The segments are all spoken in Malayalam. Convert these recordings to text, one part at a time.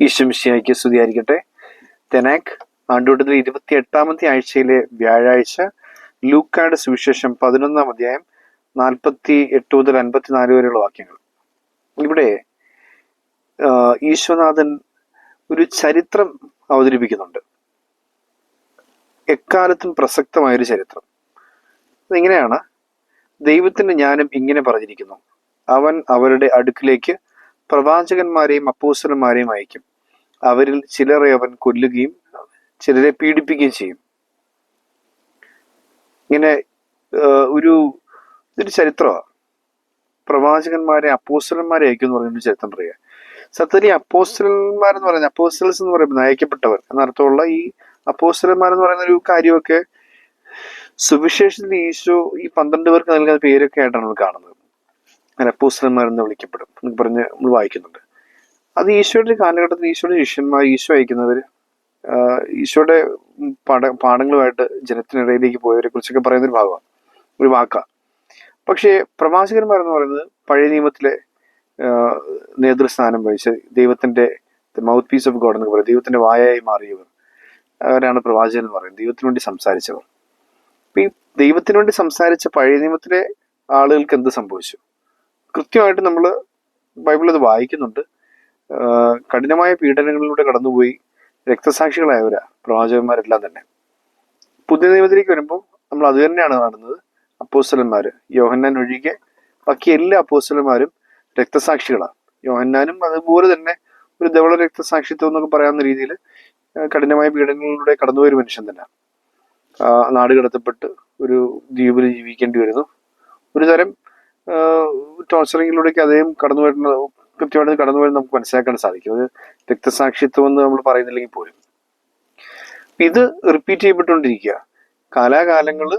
ഈശംശിയായിക്ക് സ്തുതിയായിരിക്കട്ടെ. തെനാക് ആണ്ടുകൂട്ടത്തിൽ ഇരുപത്തി എട്ടാമത്തെ ആഴ്ചയിലെ വ്യാഴാഴ്ച ലൂക്കായുടെ സുവിശേഷം പതിനൊന്നാം അധ്യായം നാൽപ്പത്തി എട്ട് മുതൽ അൻപത്തിനാല് വരെയുള്ള വാക്യങ്ങൾ. ഇവിടെ ഈശ്വനാഥൻ ഒരു ചരിത്രം അവതരിപ്പിക്കുന്നുണ്ട്. എക്കാലത്തും പ്രസക്തമായൊരു ചരിത്രം. അതിങ്ങനെയാണ് ദൈവത്തിന്റെ ജ്ഞാനം ഇങ്ങനെ പറഞ്ഞിരിക്കുന്നു. അവൻ അവരുടെ അടുക്കിലേക്ക് പ്രവാചകന്മാരെയും അപ്പൂസന്മാരെയും അയക്കും. അവരിൽ ചിലരെ അവൻ കൊല്ലുകയും ചിലരെ പീഡിപ്പിക്കുകയും ചെയ്യും. ഇങ്ങനെ ഒരു ഇതൊരു ചരിത്രമാണ് പ്രവാചകന്മാരെ അപ്പോസ്റ്റലന്മാരെ അയക്കും എന്ന് പറയുന്ന ചരിത്രം പറയുക. സത്യത്തിൽ അപ്പോസ്റ്റലന്മാരെന്ന് പറയുന്നത് അപ്പോസ്റ്റൽസ് എന്ന് പറയുമ്പോൾ അയക്കപ്പെട്ടവർ എന്നർത്ഥമുള്ള ഈ അപ്പോസ്റ്റലന്മാരെന്ന് പറയുന്ന ഒരു കാര്യമൊക്കെ സുവിശേഷത്തിൽ ഈശോ ഈ പന്ത്രണ്ട് പേർക്ക് നൽകുന്ന പേരൊക്കെ ആയിട്ടാണ് നമ്മൾ കാണുന്നത്. അങ്ങനെ അപ്പോസ്റ്റലന്മാരെന്ന് വിളിക്കപ്പെടും എന്ന് പറഞ്ഞ് നമ്മൾ വായിക്കുന്നുണ്ട്. അത് ഈശോയുടെ കാലഘട്ടത്തിൽ ഈശോയുടെ ശിഷ്യന്മാർ ഈശോ അയക്കുന്നവർ ഈശോയുടെ പാഠ പാഠങ്ങളുമായിട്ട് ജനത്തിനിടയിലേക്ക് പോയവരെ കുറിച്ചൊക്കെ പറയുന്നൊരു ഭാഗമാണ് ഒരു വാക്കാണ് പക്ഷേ പ്രവാചകന്മാരെന്ന് പറയുന്നത് പഴയ നിയമത്തിലെ നേതൃസ്ഥാനം വഹിച്ച് ദൈവത്തിന്റെ മൗത്ത് പീസ് ഓഫ് ഗോഡ് എന്ന് പറയും ദൈവത്തിന്റെ വായായി മാറിയവർ. അവരാണ് പ്രവാചകൻ എന്ന് പറയുന്നത് ദൈവത്തിന് വേണ്ടി സംസാരിച്ചവർ. അപ്പൊ ഈ ദൈവത്തിന് വേണ്ടി സംസാരിച്ച പഴയ നിയമത്തിലെ ആളുകൾക്ക് എന്ത് സംഭവിച്ചു? കൃത്യമായിട്ട് നമ്മൾ ബൈബിൾ അത് വായിക്കുന്നുണ്ട്. കഠിനമായ പീഡനങ്ങളിലൂടെ കടന്നുപോയി രക്തസാക്ഷികളായവരാ പ്രവാചകന്മാരെല്ലാം തന്നെ. പുതിയ നിയമത്തിലേക്ക് വരുമ്പോൾ നമ്മൾ അത് തന്നെയാണ് കാണുന്നത്. അപ്പോസ്റ്റലന്മാർ യോഹന്നാൻ ഒഴികെ ബാക്കി എല്ലാ അപ്പോസ്റ്റലന്മാരും രക്തസാക്ഷികളാണ് യോഹന്നാനും അതുപോലെ തന്നെ ഒരു ധവള രക്തസാക്ഷിത്വം എന്നൊക്കെ പറയാവുന്ന രീതിയിൽ കഠിനമായ പീഡനങ്ങളിലൂടെ കടന്നുപോയ ഒരു മനുഷ്യൻ തന്നെ നാട് കടത്തപ്പെട്ട് ഒരു ദ്വീപിൽ ജീവിക്കേണ്ടി വരുന്നു. ഒരു തരം ടോർച്ചറിങ്ങിലൂടെയൊക്കെ അദ്ദേഹം കടന്നു വരുന്ന കൃത്യമായിട്ട് കടന്നു വരുന്ന നമുക്ക് മനസ്സിലാക്കാൻ സാധിക്കും. അത് രക്തസാക്ഷിത്വം എന്ന് നമ്മൾ പറയുന്നില്ലെങ്കിൽ പോലും. ഇത് റിപ്പീറ്റ് ചെയ്യപ്പെട്ടുകൊണ്ടിരിക്കുക. കാലാകാലങ്ങൾ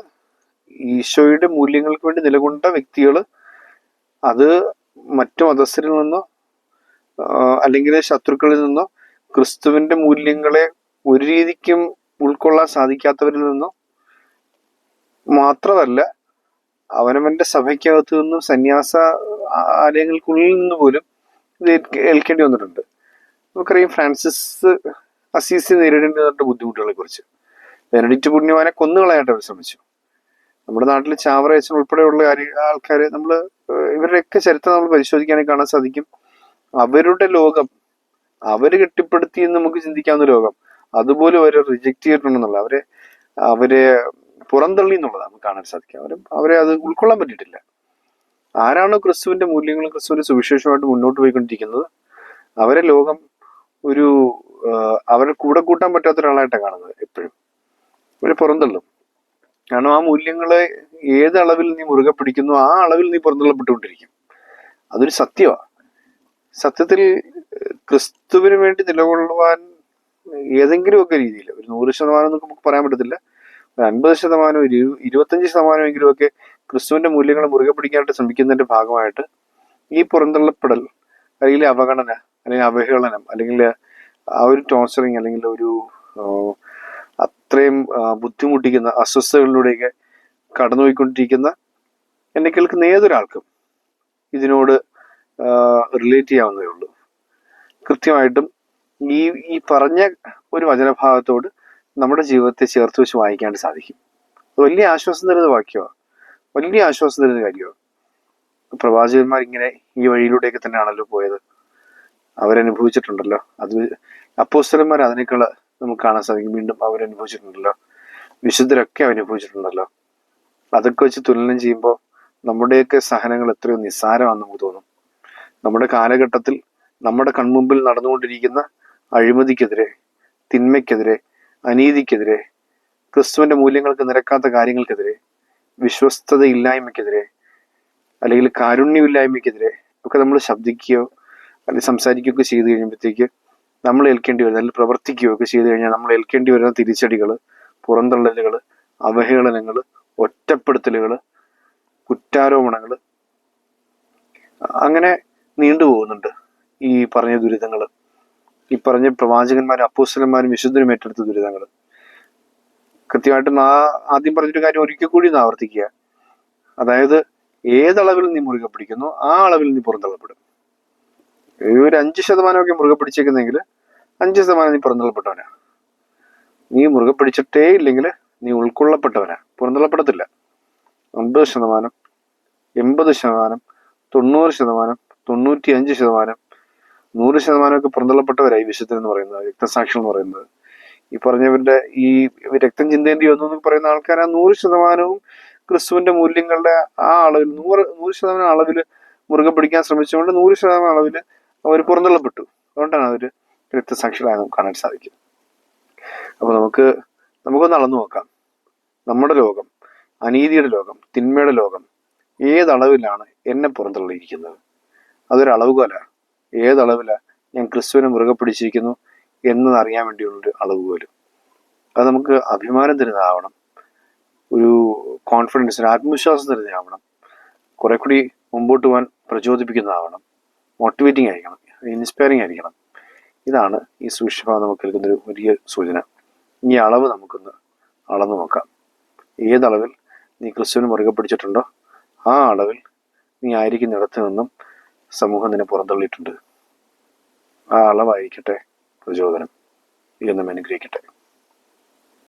ഈശോയുടെ മൂല്യങ്ങൾക്ക് വേണ്ടി നിലകൊണ്ട വ്യക്തികൾ അത് മറ്റു മതസ്ഥരിൽ നിന്നോ അല്ലെങ്കിൽ ശത്രുക്കളിൽ നിന്നോ ക്രിസ്തുവിന്റെ മൂല്യങ്ങളെ ഒരു രീതിക്കും ഉൾക്കൊള്ളാൻ സാധിക്കാത്തവരിൽ നിന്നോ മാത്രമല്ല അവനവന്റെ സഭയ്ക്കകത്തു നിന്നും സന്യാസ ആലയങ്ങൾക്കുള്ളിൽ നിന്ന് പോലും ഇത് ഏൽക്ക- ഏൽക്കേണ്ടി വന്നിട്ടുണ്ട്. നമുക്കറിയാം ഫ്രാൻസിസ് അസീസി നേരിടേണ്ടി വന്നിട്ട് ബുദ്ധിമുട്ടുകളെ കുറിച്ച് ബെനഡിക്റ്റ് പുണ്യവാനെ കൊന്നുകളയായിട്ട് അവർ ശ്രമിച്ചു. നമ്മുടെ നാട്ടിൽ ചാവറയച്ചൻ ഉൾപ്പെടെയുള്ള ആൾക്കാർ നമ്മൾ ഇവരുടെയൊക്കെ ചരിത്രം നമ്മൾ പരിശോധിക്കുകയാണെങ്കിൽ കാണാൻ സാധിക്കും. അവരുടെ ലോകം അവർ കെട്ടിപ്പടുത്തി എന്ന് നമുക്ക് ചിന്തിക്കാവുന്ന ലോകം അതുപോലും അവരെ റിജക്ട് ചെയ്തിട്ടുണ്ടെന്നുള്ള അവരെ അവരെ പുറന്തള്ളി എന്നുള്ളത് നമുക്ക് കാണാൻ സാധിക്കും അവരും അവരെ അത് ഉൾക്കൊള്ളാൻ പറ്റിയിട്ടില്ല. ആരാണോ ക്രിസ്തുവിന്റെ മൂല്യങ്ങളും ക്രിസ്തുവിന്റെ സുവിശേഷമായിട്ട് മുന്നോട്ട് പോയിക്കൊണ്ടിരിക്കുന്നത് അവരെ ലോകം ഒരു അവരെ കൂടെ കൂട്ടാൻ പറ്റാത്ത ഒരാളായിട്ടാണ് കാണുന്നത് എപ്പോഴും. അവരെ പുറന്തള്ളും. കാരണം ആ മൂല്യങ്ങളെ ഏത് അളവിൽ നീ മുറുകെ പിടിക്കുന്നു ആ അളവിൽ നീ പുറന്തള്ളപ്പെട്ടുകൊണ്ടിരിക്കും. അതൊരു സത്യമാണ് സത്യത്തിൽ ക്രിസ്തുവിന് വേണ്ടി നിലകൊള്ളുവാൻ ഏതെങ്കിലുമൊക്കെ രീതിയിൽ ഒരു നൂറ് ശതമാനം നമുക്ക് പറയാൻ പറ്റത്തില്ല അൻപത് ശതമാനം ഒരു ഇരു- ഇരുപത്തഞ്ച് ശതമാനമെങ്കിലും ഒക്കെ ക്രിസ്തുവിന്റെ മൂല്യങ്ങൾ മുറുകെ പിടിക്കാനായിട്ട് ശ്രമിക്കുന്നതിന്റെ ഭാഗമായിട്ട് ഈ പുറന്തള്ളപ്പെടൽ അല്ലെങ്കിൽ അവഗണന അല്ലെങ്കിൽ അവഹേളനം അല്ലെങ്കിൽ ആ ഒരു ടോർച്ചറിങ് അല്ലെങ്കിൽ ഒരു അത്രയും ബുദ്ധിമുട്ടിക്കുന്ന അസ്വസ്ഥതകളിലൂടെയൊക്കെ കടന്നുപോയിക്കൊണ്ടിരിക്കുന്ന എന്നെ കേൾക്കുന്ന ഏതൊരാൾക്കും ഇതിനോട് റിലേറ്റ് ചെയ്യാവുന്നതേ ഉള്ളൂ. കൃത്യമായിട്ടും ഈ ഈ പറഞ്ഞ ഒരു വചനഭാഗത്തോട് നമ്മുടെ ജീവിതത്തെ ചേർത്ത് വെച്ച് വായിക്കാണ്ട് സാധിക്കും. അത് വലിയ ആശ്വാസം തരുന്ന വാക്യമാണ് വലിയ ആശ്വാസം തരുന്ന കാര്യമാണ് പ്രവാചകന്മാർ ഇങ്ങനെ ഈ വഴിയിലൂടെയൊക്കെ തന്നെയാണല്ലോ പോയത്. അവരനുഭവിച്ചിട്ടുണ്ടല്ലോ. അത് അപ്പോസ്തലന്മാർ അതിനേക്കാൾ നമുക്ക് കാണാൻ സാധിക്കും. വീണ്ടും അവരനുഭവിച്ചിട്ടുണ്ടല്ലോ. വിശുദ്ധരൊക്കെ അനുഭവിച്ചിട്ടുണ്ടല്ലോ അതൊക്കെ വെച്ച് തുലനം ചെയ്യുമ്പോൾ നമ്മുടെയൊക്കെ സഹനങ്ങൾ എത്രയോ നിസ്സാരമാണെന്ന് നമുക്ക് തോന്നും. നമ്മുടെ കാലഘട്ടത്തിൽ നമ്മുടെ കൺമുമ്പിൽ നടന്നുകൊണ്ടിരിക്കുന്ന അഴിമതിക്കെതിരെ തിന്മയ്ക്കെതിരെ അനീതിക്കെതിരെ ക്രിസ്തുവിന്റെ മൂല്യങ്ങൾക്ക് നിരക്കാത്ത കാര്യങ്ങൾക്കെതിരെ വിശ്വസ്തതയില്ലായ്മയ്ക്കെതിരെ അല്ലെങ്കിൽ കാരുണ്യമില്ലായ്മയ്ക്കെതിരെ ഒക്കെ നമ്മൾ ശബ്ദിക്കുകയോ അല്ലെങ്കിൽ സംസാരിക്കുകയൊക്കെ ചെയ്തു കഴിയുമ്പോഴത്തേക്ക് നമ്മൾ ഏൽക്കേണ്ടി വരുന്ന അല്ലെങ്കിൽ പ്രവർത്തിക്കുകയോ ഒക്കെ ചെയ്തു കഴിഞ്ഞാൽ നമ്മൾ ഏൽക്കേണ്ടി വരുന്ന തിരിച്ചടികൾ പുറന്തള്ളലുകൾ അവഹേളനങ്ങൾ ഒറ്റപ്പെടുത്തലുകൾ കുറ്റാരോപണങ്ങൾ അങ്ങനെ നീണ്ടുപോകുന്നുണ്ട് ഈ പറഞ്ഞ ദുരിതങ്ങൾ ഈ പറഞ്ഞ പ്രവാചകന്മാരും അപ്പൂസലന്മാരും വിശുദ്ധരും ഏറ്റെടുത്ത ദുരിതങ്ങൾ. കൃത്യമായിട്ടും ആ ആദ്യം പറഞ്ഞൊരു കാര്യം ഒരിക്കൽ കൂടി ഒന്ന് ആവർത്തിക്കുക. അതായത് ഏതളവിൽ നീ മുറുകെ പിടിക്കുന്നു ആ അളവിൽ നീ പുറന്തള്ളപ്പെടും. ഒരു അഞ്ച് ശതമാനമൊക്കെ മുറുകെ പിടിച്ചേക്കുന്നെങ്കിൽ അഞ്ച് ശതമാനം നീ പുറന്തള്ളപ്പെട്ടവനാ. നീ മുറുകെ പിടിച്ചിട്ടേ ഇല്ലെങ്കിൽ നീ ഉൾക്കൊള്ളപ്പെട്ടവനാ. പുറന്തള്ളപ്പെടത്തില്ല. അമ്പത് ശതമാനം എൺപത് ശതമാനം തൊണ്ണൂറ് ശതമാനം തൊണ്ണൂറ്റി അഞ്ച് ശതമാനം നൂറ് ശതമാനമൊക്കെ പുറന്തള്ളപ്പെട്ടവരായി വിശുദ്ധൻ എന്ന് പറയുന്നത് രക്തസാക്ഷികൾ എന്ന് പറയുന്നത്. ഈ പറഞ്ഞവരുടെ ഈ രക്തം ചിന്തേണ്ടി വന്നു പറയുന്ന ആൾക്കാർ ആ നൂറ് ശതമാനവും ക്രിസ്തുവിന്റെ മൂല്യങ്ങളുടെ ആ അളവിൽ നൂറ് നൂറ് ശതമാനം അളവിൽ മുറുകെ പിടിക്കാൻ ശ്രമിച്ചുകൊണ്ട് നൂറ് ശതമാനം അളവിൽ അവർ പുറന്തള്ളപ്പെട്ടു. അതുകൊണ്ടാണ് അവർ രക്തസാക്ഷികളായി നമുക്ക് കാണാൻ സാധിക്കും അപ്പൊ നമുക്ക് നമുക്കൊന്ന് അളന്നു നോക്കാം. നമ്മുടെ ലോകം അനീതിയുടെ ലോകം തിന്മയുടെ ലോകം ഏതളവിലാണ് എന്നെ പുറന്തള്ളിയിരിക്കുന്നത്? അതൊരു അളവുകോല ഏതളവില ഞാൻ ക്രിസ്തുവിനെ മുറുകെ പിടിച്ചിരിക്കുന്നു എന്നതറിയാൻ വേണ്ടിയുള്ളൊരു അളവ് പോലും. അത് നമുക്ക് അഭിമാനം തരുന്നതാവണം. ഒരു കോൺഫിഡൻസിന് ഒരു ആത്മവിശ്വാസം തരുന്നതാവണം. കുറെ കൂടി മുമ്പോട്ട് പോകാൻ പ്രചോദിപ്പിക്കുന്നതാവണം. മോട്ടിവേറ്റിംഗ് ആയിരിക്കണം. ഇൻസ്പയറിംഗ് ആയിരിക്കണം. ഇതാണ് ഈ സൂക്ഷ്മ നമുക്ക് നൽകുന്നൊരു വലിയ സൂചന. ഈ അളവ് നമുക്കൊന്ന് അളന്നു നോക്കാം. ഏതളവിൽ നീ ക്രിസ്തുവിന് മുറുകെ പിടിച്ചിട്ടുണ്ടോ? ആ അളവിൽ നീ ആയിരിക്കുന്നിടത്ത് നിന്നും സമൂഹം നിന്നെ പുറന്തള്ളിയിട്ടുണ്ട്. ആ അളവായിരിക്കട്ടെ പ്രചോദനം. എന്നും അനുഗ്രഹിക്കട്ടെ.